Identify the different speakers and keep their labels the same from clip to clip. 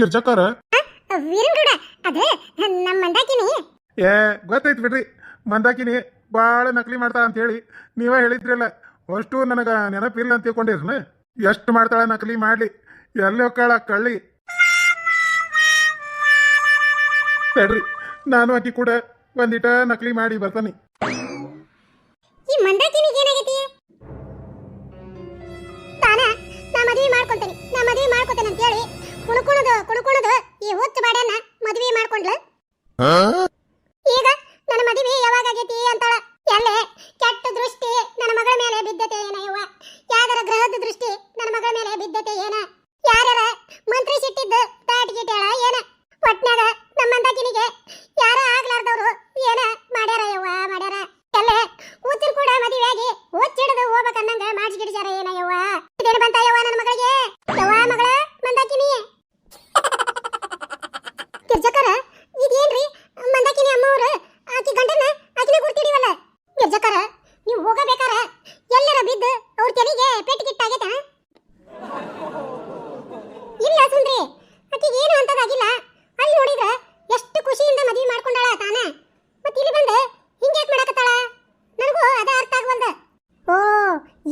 Speaker 1: ಗಿರ್ಜಕ್ಕರ
Speaker 2: ವೀರನ್ಗೌಡ ಅದು ನಮ್ಮ ಮಂದಾಕಿನಿ.
Speaker 1: ಏ ಗೊತ್ತಾಯ್ತು ಬಿಡ್ರಿ. ಮಂದಾಕಿನಿ ಭಾಳ ನಕಲಿ ಮಾಡ್ತಾಳ ಅಂತ ಹೇಳಿ ನೀವೇ ಹೇಳಿದ್ರಲ್ಲ. ಅಷ್ಟು ನನಗೆ ನೆನಪಿಲ್ಲ ಅಂತ ತಿಳ್ಕೊಂಡಿರ್ನ. ಎಷ್ಟು ಮಾಡ್ತಾಳ ನಕಲಿ ಮಾಡ್ಲಿ. ಎಲ್ಲಿ ಹೋಗ್ತಾಳ ಕಳ್ಳಿ. ತಡ್ರಿ ನಾನು ಆಕಿ ಕೂಡ ಒಂದಿಟ ನಕಲಿ ಮಾಡಿ ಬರ್ತಾನೆ.
Speaker 2: ಮಾಡ್ಕೊಂತೇನೆ. ನಾ ಮದುವೆ ಮಾಡ್ಕೊತೇನೆ ಅಂತ ಹೇಳಿ ಕುಣಕುಣದು ಕುಣಕುಣದು ಈ ಹುಚ್ಚ ಬಾಡ್ಯನ್ನ ಮದುವೆ ಮಾಡ್ಕೊಂಡ್ಲ. ಈಗ ನನ್ನ ಮದುವೆ ಯಾವಾಗ ಆಗೈತಿ ಅಂತಾಳ. ಎಲ್ಲೆ ಕೆಟ್ಟ ದೃಷ್ಟಿ ನನ್ನ ಮಗಳ ಮೇಲೆ ಬಿದ್ದತೆ ಏನ ಯವ್ವ? ಯಾವ್ದಾರ ಗ್ರಹದ ದೃಷ್ಟಿ ನನ್ನ ಮಗಳ ಮೇಲೆ ಬಿದ್ದತೆ ಏನ? ಯಾರ್ಯಾರ ಮಂತ್ರಿ ಸಿಟ್ಟಿದ್ದು ತಾಟ್ ಗಿಟ್ಯಾಳ ಏನ ಒಟ್ನಾಗ ನಮ್ಮ ಮಂದಾಕಿನಿಗೆ ಯಾರ ಆಗ್ಲಾರ್ದವ್ರು ಏನ ಮಾಡ್ಯಾರ ಯವ್ವ ಮಾಡ್ಯಾರ ಎಲ್ಲೇ ಕೂತಿರ್ ಕೂಡ ಮದುವೆಯಾಗಿ ಹುಚ್ಚಿಡಿದು ಹೋಗ್ಬೇಕನ್ನಂಗ ಮಾಡಿಸ್ಗಿಡಿಸ್ಯಾರ ಏನ ಯವ್ವ ಇದೇನು ಬಂತ ಯವ್ವ ನನ್ನ ಮಗಳಿಗೆ ಯವ್ವ ಮಗಳ ಮಂದಾಕಿನಿ ಗಿರ್ಜಕರ ಇದೇನ್ರಿ ಮಂದಾಕಿನಿ ಅಮ್ಮವ್ರು ಆಕಿ ಗಂಡನ ಆಕಿನ ಗುರ್ತಿಡಿವಲ್ಲ ಗಿರ್ಜಕರ ನೀವು ಹೋಗಬೇಕಾರ? ಎಲ್ಲರ ಬಿದ್ದು ಅವ್ರ ತೆರಿಗೆ ಪೆಟ್ಟು ಗಿಟ್ಟಾಗೈತ ಇಲ್ಲ ಸುಂದ್ರಿ ಆಕೆಗೆ ಏನು ಅಂತದಾಗಿಲ್ಲ. ಅಲ್ಲಿ ನೋಡಿದ್ರೆ ಎಷ್ಟು ಖುಷಿಯಿಂದ ಮದುವೆ ಮಾಡ್ಕೊಂಡಾಳ ತಾನ. ಮತ್ತೆ ಇಲ್ಲಿ ಬಂದು ಹಿಂಗೆ ಮಾಡಕತ್ತಾಳ? ನನಗೂ ಅದೇ ಅರ್ಥ ಆಗ್ಬಂದ ಓ,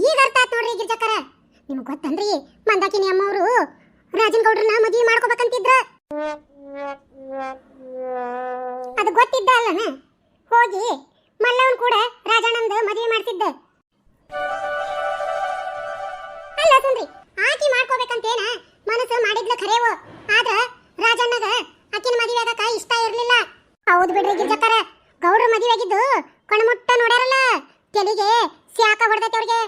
Speaker 2: ಈಗ ಅರ್ಥ ಆಯ್ತು ನೋಡ್ರಿ ಗಿರ್ಜಕ್ಕರ. ನಿಮ್ಗೆ ಗೊತ್ತನ್ರಿ, ಮಂದಾಕಿನಿ ಅಮ್ಮವರು ರಾಜನ್ ಗೌಡ್ರನ್ನ ಮದುವೆ ಮಾಡ್ಕೋಬೇಕಂತಿದ್ರ. ಮಾಡ್ಕೋಬೇಕಂತೇನ ಮನಸ್ಸು ಮಾಡಿದ್ಲು ಖರೇವು. ಆದ್ರ ರಾಜಣ್ಣಗ ಆಕಿನ ಮದುವೆ ಆಗಕ ಇಷ್ಟ ಇರ್ಲಿಲ್ಲ. ಹೌದು ಬಿಡ್ರಿ ಗಿರ್ಜಕ್ಕರ. ಗೌರವ ಮದುವೆ ಆಗಿದ್ದು ಕಣ್ಮುಟ್ಟ ನೋಡ್ಯಾರಲ್ಲ? ತೆಲಿಗೆ ಸ್ಯಾಕ ಹೊಡೆದೈತೆ ಅವ್ರಿಗೆ?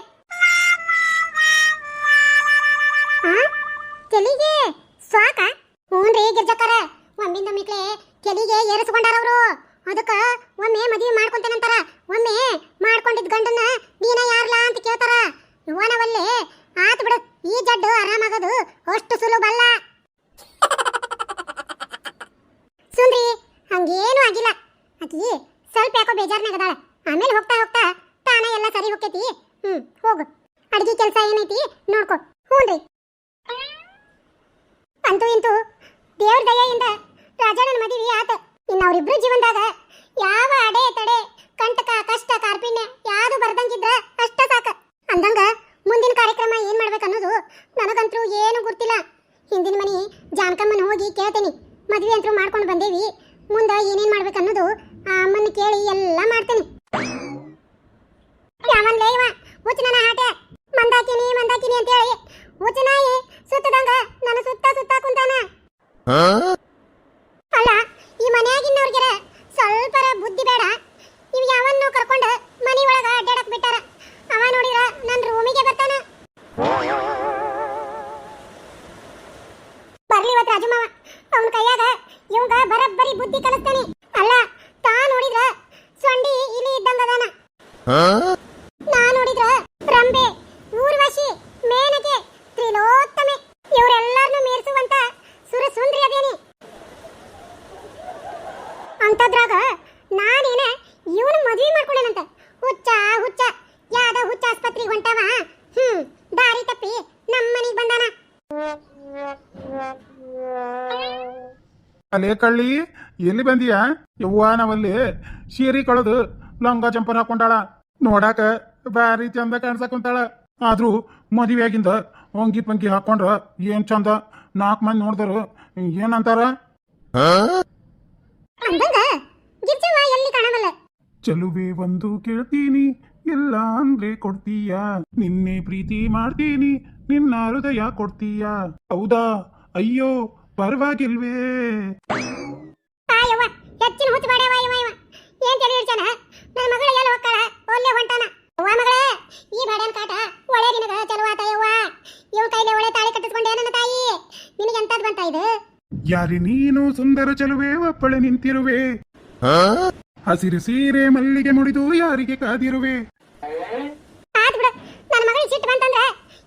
Speaker 2: ತೆಲಿಗೆ ಸ್ವಾಕ ಹ್ಞೂನ್ರಿ ಗಿರ್ಜಕ್ಕರ. ಒಮ್ಮಿಂದ ಮಿಕ್ಲೆ ತೆಲಿಗೆ ಏರಿಸ್ಕೊಂಡಾರ ಅವರು. ಅದಕ್ಕ ಒಮ್ಮೆ ಮದುವೆ ಮಾಡ್ಕೊಂತೇನಂತಾರ ಒಮ್ಮೆ ಮಾಡ್ಕೊಂಡಿದ್ ಗಂಡನ್ನ ನೀನ ಯಾರ್ಲಾ ಅಂತ ಕೇಳ್ತಾರ. ಇವನವಲ್ಲೇ ಆತ್ ಬಿಡು, ಈ ಜಡ್ಡು ಆರಾಮಾಗೋದು ಅಷ್ಟು ಸುಲಭಲ್ಲ ಸುಂದ್ರಿ, ಹಂಗೇನು ಆಗಿಲ್ಲ. ಆಕಿ ಸ್ವಲ್ಪ ಯಾಕೋ ಬೇಜಾರ್ನಾಗದಾಳ. ಆಮೇಲೆ ಹೋಗ್ತಾ ಹೋಗ್ತಾ ತಾನ ಎಲ್ಲ ಸರಿ ಹೋಗ್ತೈತಿ ಹ್ಮ್, ಹೋಗು. ಅಡಿಗೆ ಕೆಲಸ ಏನೈತಿ ನೋಡ್ಕೊ. ಹ್ಞೂನ್ರಿ ಅಂತೂ ಇಂತೂ ದೇವ್ರ ದಯೆಯಿಂದ ರಾಜಣ್ಣನ ಮದುವೆ ಆತ. ಇನ್ನು ಅವರಿಬ್ರು ಜೀವನದಾಗ ಯಾವ ಅಡೆ ತಡೆ ಕಂಟಕ ಕಷ್ಟ ಕಾರ್ಪಿಣ್ಯ ಯಾವುದು ಬರ್ದಂಗಿದ್ರ ಅಷ್ಟ ಸಾಕ ಅಂದಂಗ ಮುಂದಿನ ಕಾರ್ಯಕ್ರಮ ಏನ್ ಮಾಡ್ಬೇಕನ್ನೋದು ನನಗಂತೂ ಏನು ಗೊತ್ತಿಲ್ಲ ಹಿಂದಿನ ಮನಿ ಜಾನಕಮ್ಮನ ಹೋಗಿ ಕೇಳ್ತೇನೆ ಮದ್ವೆ ಅಂತೂ ಮಾಡ್ಕೊಂಡು ಬಂದೇವಿ ಮುಂದೆ ಏನೇನ್ ಮಾಡ್ಬೇಕನ್ನೋದು ಆ ಅಮ್ಮನ ಕೇಳಿ ಎಲ್ಲ ಮಾಡ್ತೇನೆ ಯಾವನ್ಲೇ ಇವ ಹುಚ್ಚನ ಹಾಟೆ ಮಂದಾಕಿನಿ ಮಂದಾಕಿನಿ ಅಂತ ಹೇಳಿ ಹುಚ್ಚನಾಯಿ ಸುತ್ತದಂಗ ನನ್ನ ಸುತ್ತ ಸುತ್ತ ಕುಂತಾನ ಅಲ್ಲ ಈ ಮನ್ಯಾಗಿನ್ನವ್ರಿಗೆರ ಸ್ವಲ್ಪರ ಬುದ್ಧಿ ಬೇಡ. ಇವ್ ಯಾವನ್ನೂ ಕರ್ಕೊಂಡು ಮನಿ ಒಳಗ ಅಡ್ಡಾಡಕ್ ಬಿಟ್ಟಾರ. ಅವ ನೋಡಿದ್ರ ನನ್ ರೂಮಿಗೆ ಬರ್ತಾನ. ಬರ್ಲಿ ಇವತ್ ರಾಜು ಮಾವ ಅವನ ಕೈಯಾಗ ಇವಂಗ ಬರಬ್ಬರಿ ಬುದ್ಧಿ ಕಲಿಸ್ತಾನೆ. ಅಲ್ಲ ತಾ ನೋಡಿದ್ರ ಸೊಂಡಿ ಇಲಿ ಇದ್ದಂಗ ಅದಾನ. ನಾ ನೋಡಿದ್ರ ರಂಬೆ ಅಂತದ್ರಾಗ ನಾನೇನ ಇವನು ಮದ್ವಿ ಮಾಡ್ಕೊಂಡೇನಂತ ಹುಚ್ಚ ಹುಚ್ಚ. ಯಾವ್ದ ಹುಚ್ಚ ಆಸ್ಪತ್ರೆಗೆ ಹೊಂಟವ? ಹ್ಮ್ ದಾರಿ ತಪ್ಪಿ ಮನೆಗೆ ಬಂದಾನ.
Speaker 1: ಅಲ್ಲೇ ಕಳ್ಳಿ ಎಲ್ಲಿ ಬಂದಿಯಾ? ಯವ್ವ ನಾವಲ್ಲಿ ಸೀರೆ ಕಳೆದು ಲಂಗ ಜಂಪರ್ ಹಾಕೊಂಡಾಳ. ನೋಡಾಕ ಬಾರಿ ಚಂದ ಕಾಣ್ಸಕ್ ಕುಂತಾಳ. ಆದ್ರೂ ಮದುವೆಯಾಗಿಂದ ಅಂಗಿ ಪಂಗಿ ಹಾಕೊಂಡ್ರ ಏನ್ ಚಂದ? ನಾಲ್ಕು ಮಂದಿ ನೋಡಿದ್ರು. ಏನಂತಾರ? ಚೆಲುವೆ ಒಂದು ಕೇಳ್ತೀನಿ ಎಲ್ಲ ಅಂದ್ರೆ ಕೊಡ್ತೀಯ? ನಿನ್ನೆ ಪ್ರೀತಿ ಮಾಡ್ತೀನಿ ನಿನ್ನ ಹೃದಯ ಕೊಡ್ತೀಯ? ಹೌದಾ? ಅಯ್ಯೋ ಪರವಾಗಿಲ್ವೇ.
Speaker 2: ಆಯವ್ವ ಹೆಚ್ಚಿನ ಹುಚ್ಚ ಮಾಡ್ಯಾವ ಇವ ಇವ ಏನ್ ತಲೆ ಹಿಡ್ಚಾನ ನನ್ನ ಮಗಳು ಎಲ್ಲ ಹೋಗ್ತಾಳ ಒಲ್ಲೆ ಹೊಂಟಾನ. ಅವ್ವ ಮಗಳೇ ಈ ಬಾಡ್ಯಾನ ಕಾಟ ಒಳ್ಳೆ ನಿನಗ ಚಲುವಾತ ಯವ್ವ ಇವ್ ಕೈಲೆ ಒಳ್ಳೆ ತಾಳಿ ಕಟ್ಟಿಸ್ಕೊಂಡೆ ತಾಯಿ. ನಿನಗೆ ಎಂತದ್ ಬಂತ ಇದು?
Speaker 1: ಯಾರಿ ನೀನು ಸುಂದರ ಚಲುವೆ ಒಪ್ಪಳೆ ನಿಂತಿರುವೆ. ಹಸಿರು ಸೀರೆ ಮಲ್ಲಿಗೆ ಮುಡಿದು ಯಾರಿಗೆ ಕಾದಿರುವೆ?
Speaker 2: ಆತ್ ಬಿಡು. ನನ್ನ ಮಗಳಿಗೆ ಸಿಟ್ಟು ಬಂತಂದ್ರ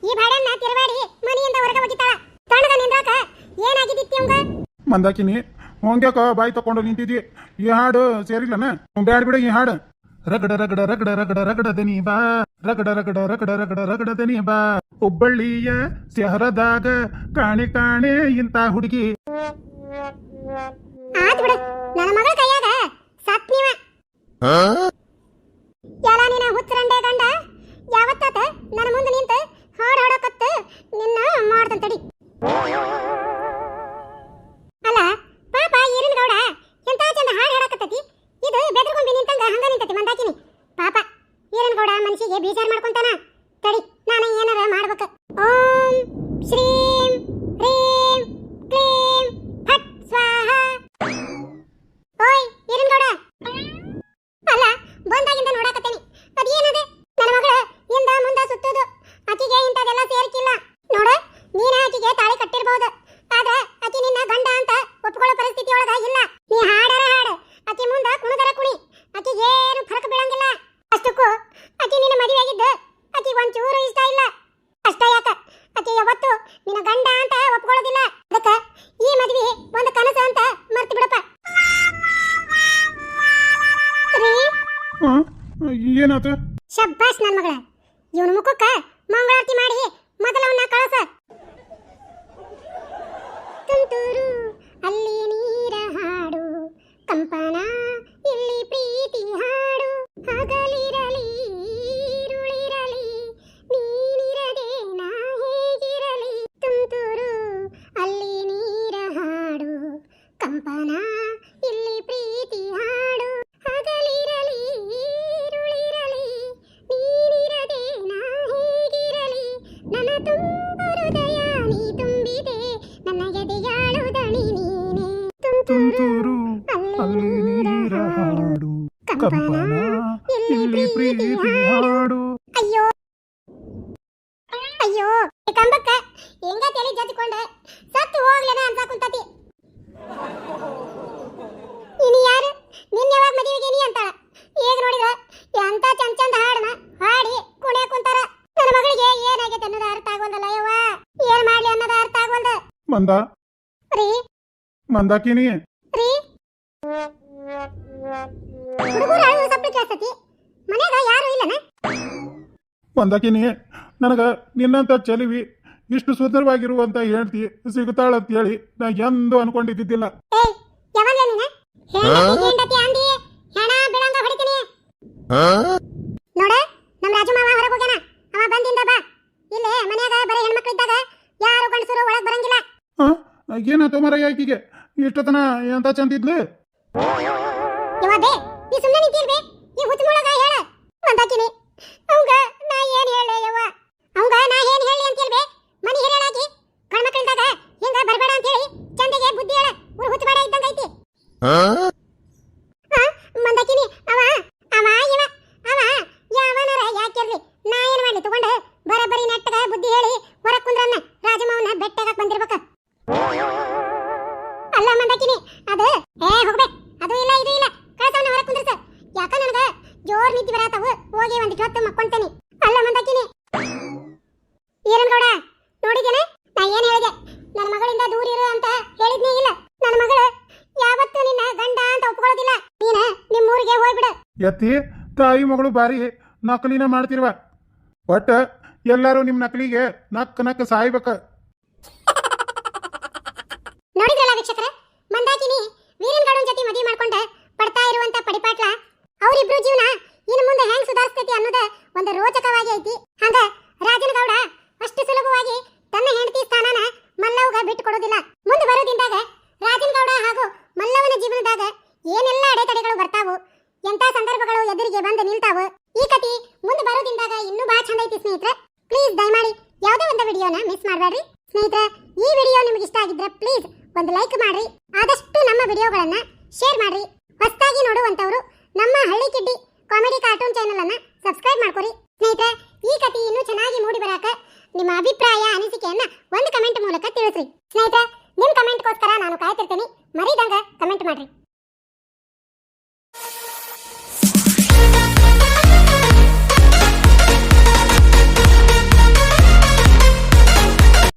Speaker 2: ಈ ಬಾಡ್ಯಾನ ತಿರುವಾಡಿ ಮನೆಯಿಂದ ಹೊರಗೆ ಹೋಗಿತ್ತಾಳ ತಣ್ಣಗ ನಿಂದ್ರಾಕ ಏನಾಗಿದ್ದಿತ್ತಿ ಅವಂಗ?
Speaker 1: ಮಂದಾಕಿನಿ ಹೊಂಗ್ಯಾಕ ಬಾಯಿ ತಕೊಂಡು ನಿಂತಿದ್ದಿ. ಈ ಹಾಡು ಸೇರಿಲ್ಲನ? ಬ್ಯಾಡ್ ಬಿಡ ಈ ಹಾಡು. ರಗಡ ರಗಡ ರಗಡ ರಗಡ ರಗಡ ದನಿ ಬಾ. ರಗಡ ರಗಡ ರಗಡ ರಗಡ ರಗಡ ದನಿ ಬಾ. ಹುಬ್ಬಳ್ಳಿಯ ಸೆಹರದಾಗ ಕಾಣೆ ಕಾಣೆ ಇಂತ ಹುಡುಗಿ.
Speaker 2: ಆತ್ ಬಿಡು. ನನ್ನ ಮಗಳ ಕೈಯಾಗ ಎಲ್ಲ ನಿನ್ನ ಹುಚ್ಚರಂಡೆ ಗಂಡ? ಯಾವತ್ತಾತ ನನ್ನ ಮುಂದೆ ನಿಂತು ಹಾಡು ಹಾಡಕತ್ತ ನಿನ್ನ ಮಾಡ್ತಂತ ತಡಿ ಅಲ್ಲ, ಪಾಪ ಈರಿನ ಗೌಡ ಎಂತ ಚಂದ ಹಾಡು ಹಾಡಕತ್ತತಿ? ಇದು ಬೆದರ್ಕೊಂಬಿ ನಿಂತಂಗ ಹಂಗ ನಿಂತತಿ ಮಂದಾಕಿನಿ. ಪಾಪ ಈರಿನ ಗೌಡ ಮನಸ್ಸಿಗೆ ಬೇಜಾರು ಮಾಡ್ಕೊಂತಾನ. ತಡಿ.
Speaker 1: ಏನಾತ?
Speaker 2: ಶಬ್ಬಾಸ್ ನನ್ನ ಮಗಳ. ಇವನ ಮುಖಕ್ಕ ಮಂಗಳಾರತಿ ಮಾಡಿ ಮೊದಲವನ್ನ ಕಳಸ. ತುಂತುರು ಅಲ್ಲಿ ನೀರ ಹಾಡು. ಕಂಪನ, ಇಲ್ಲಿ ಪ್ರೀತಿ ಹಾಡು. ಹಗಲಿರಲಿ ಕಂಪನ ಇಲ್ಲಿ ಪ್ರೀತಿ ಹಾಡು. ಅಯ್ಯೋ. ಅಯ್ಯೋ ಕಂಬಕ್ಕ ಹೆಂಗ ತಲೆ ಜಜ್ಕೊಂಡ ಸತ್ತು ಹೋಗ್ಲೇನ ಅಂತ ಕುಂತತಿ. ಇನಿ ಯಾರು? ನಿನ್ನ ಯಾವಾಗ ಮದುವೆಗೆ ನೀ ಅಂತಾಳ ಈಗ ನೋಡಿದ್ರ ಎಂತ ಚಂದ ಚಂದ ಹಾಡನ? ಹಾಡಿ ಕುಣೆ ಕುಂತಾರ. ನನ್ನ ಮಗಳಿಗೆ ಏನಾಗೈತೆ ಅನ್ನೋದು ಅರ್ಥ ಆಗೋದಲ್ಲ ಯವ್ವ. ಏನ್ ಮಾಡ್ಲಿ ಅನ್ನೋದು ಅರ್ಥ ಆಗೋಲ್ದ
Speaker 1: ಮಂದ.
Speaker 2: ರೀ.
Speaker 1: ಮಂದಾಕಿನಿ
Speaker 2: ರೀ. ಹುಡುಗರು ಅಳುವ ಸಪ್ಪಿ ಕೇಳ್ತತಿ ಮನ್ಯಾಗ ಯಾರು ಇಲ್ಲನ?
Speaker 1: ಮಂದಾಕಿನಿ ನನಗ ನಿನ್ನಂತ ಚೆಲುವಿ ಇಷ್ಟು ಸುಂದರವಾಗಿರುವಂತ ಹೆಂಡತಿ ಸಿಗುತ್ತಾಳಂತ ಹೇಳಿ ನಾ ಎಂದು ಅನ್ಕೊಂಡಿದ್ದಿದ್ದಿಲ್ಲ.
Speaker 2: ಏಯ್ ಯಾವಲ್ಲ ನೀನ? ಹೆಂಡತಿ ಹೆಂಡತಿ ಅಂದಿ ಹೆಣ ಬೀಳಂಗ ಹೊಡಿತೀನಿ. ನೋಡ ನಮ್ಮ ರಾಜು ಮಾವ ಹೊರಗೆ ಹೋಗ್ಯಾನ. ಅವ ಬಂದಿಂದ ಬಾ. ಇಲ್ಲೇ ಮನ್ಯಾಗ ಬರೀ ಹೆಣ್ಮಕ್ಳಿದ್ದಾಗ ಯಾರು ಗಂಡಸರು ಒಳಗ್ ಬರಂಗಿಲ್ಲ.
Speaker 1: ಆ? ಏನಾಯ್ತು ಮರ ಯಾಕಿಗೆ ಇಷ್ಟತನ ಎಂತ ಚಂದಿದ್ಲು?
Speaker 2: ಬೇ ನೀ ಸುಮ್ಮನೆ ನಿಂತಿರ್ಬೇ ಈ ಹುಚ್ಚಮೊಳಗ ಹೇಳ ಮಂದಾಕಿನಿ ಅವಂಗ ನಾ ಏನ್ ಹೇಳಿ ಯವ್ವ ಅವಂಗ ನಾ ಏನ್ ಹೇಳಿ ಅಂತ ಹೇಳ್ಬೇ ಮನಿ ಹಿರೇಳಾಗಿ ಗಂಡ್ಮಕ್ಳಿದ್ದಾಗ ಹಿಂಗ ಬರ್ಬೇಡ ಅಂತ ಹೇಳಿ ಚಂದಿಗೆ ಬುದ್ಧಿ ಹೇಳ ಊರ್ ಹುಚ್ಚಬೇಡ ಇದ್ದಂಗ ಐತಿ ಆ, ಮಂದಾಕಿನಿ ಅವ ಅವ ಇವ ಅವ ಯಾವನರ ಯಾಕಿರ್ಲಿ ನಾ ಏನ್ ಮಾಡ್ಲಿ ತಗೊಂಡ ಬರಬರಿ ನೆಟ್ಟಗ ಬುದ್ಧಿ ಹೇಳಿ ಹೊರ ಕುಂದ್ರನ್ನ ರಾಜಮಾವನ ಬೆಟ್ಟಗಾಕ್ ಬಂದಿರ್ಬೇಕ ಅಲ್ಲ ಮಂದಾಕಿನಿ ಅದು ಏ ಹೋಗ್ಬೇ ಅದು ಇಲ್ಲ ಇದು ಇಲ್ಲ ಕಳ್ಸವನ ಹೊರ ಕುಂದ್ರಸ ಯಾಕ ನನಗ ಜೋರ್ ನಿದ್ದೆ ಬರತಾವು ಹೋಗಿ ಒಂದಿಟ್ಟು ಹೊತ್ತು ಮಕ್ಕೊಂತೇನಿ ಅಲ್ಲ ಮಂದಾಕಿನಿ ಈರನ್ ಗೌಡ ನೋಡಿದೇನೆ ನಾ ಏನ್ ಹೇಳಿದೆ ನನ್ನ ಮಗಳಿಂದ ದೂರ ಇರು ಅಂತ ಹೇಳಿದ್ನೇ ಇಲ್ಲ ನನ್ನ ಮಗಳು ಯಾವತ್ತೂ ನಿನ್ನ ಗಂಡ ಅಂತ ಒಪ್ಕೊಳ್ಳೋದಿಲ್ಲ ನೀನ ನಿಮ್ಮೂರಿಗೆ ಹೋಗ್ಬಿಡು
Speaker 1: ಎತ್ತಿ ತಾಯಿ ಮಗಳು ಬಾರಿ ನಕಲಿನ ಮಾಡ್ತಿರ್ವ. ಒಟ್ಟ ಎಲ್ಲಾರು ನಿಮ್ ನಕಲಿಗೆ ನಕ್ ನಕ್ ಸಾಯ್ಬೇಕ.
Speaker 2: ನೋಡಿದ್ರಲ್ಲ ವೀಕ್ಷಕರ, ಮಂದಾಕಿನಿ ವೀರನ್ ಗೌಡನ್ ಜೊತೆ ಮದುವೆ ಮಾಡ್ಕೊಂಡ ಪಡ್ತಾ ಇರುವಂತ ಪಡಿಪಾಟ್ಲ, ಅವರಿಬ್ರು ಜೀವನ ಇನ್ನು ಮುಂದೆ ಹೆಂಗ್ ಸುಧಾರಿಸ್ತೈತಿ ಅನ್ನೋದ ಒಂದು ರೋಚಕವಾಗಿ ಐತಿ. ಹಂಗ ರಾಜನ ಗೌಡ ಅಷ್ಟು ಸುಲಭವಾಗಿ ತನ್ನ ಹೆಂಡತಿ ಸ್ಥಾನನ ಮಲ್ಲವ್ಗ ಬಿಟ್ಟು ಕೊಡೋದಿಲ್ಲ ಮುಂದೆ ಬರೋದಿಂದಾಗ ರಾಜನ ಗೌಡ ಹಾಗೂ ಮಲ್ಲವನ ಜೀವನದಾಗ ಏನೆಲ್ಲ ಅಡೆತಡೆಗಳು ಬರ್ತಾವು ಎಂತ ಸಂದರ್ಭಗಳು ಎದುರಿಗೆ ಬಂದು ನಿಲ್ತಾವು. ಈ ಕತಿ ಮುಂದೆ ಬರೋದಿಂದಾಗ ಇನ್ನೂ ಬಹಳ ಚಂದ ಐತಿ ಸ್ನೇಹಿತರೆ. ಪ್ಲೀಸ್ ದಯಮಾಡಿ ಯಾವುದೇ ಒಂದು ವಿಡಿಯೋನ ಮಿಸ್ ಮಾಡಬೇಡ್ರಿ. ಸ್ನೇಹಿತರೆ, ಈ ವಿಡಿಯೋ ನಿಮಗೆ ಇಷ್ಟ ಆಗಿದ್ರೆ ಪ್ಲೀಸ್ ಒಂದು ಲೈಕ್ ಮಾಡ್ರಿ. ಆದಷ್ಟು ನಮ್ಮ ವಿಡಿಯೋಗಳನ್ನ ಶೇರ್ ಮಾಡ್ರಿ. ಹೊಸದಾಗಿ ನೋಡುವಂತವರು ನಮ್ಮ ಹಳ್ಳಿ ಕಿಡ್ಡಿ ಕಾಮಿಡಿ ಕಾರ್ಟೂನ್ ಚಾನೆಲ್ ಅನ್ನ ಸಬ್ಸ್ಕ್ರೈಬ್ ಮಾಡ್ಕೊರಿ. ಸ್ನೇಹಿತರೆ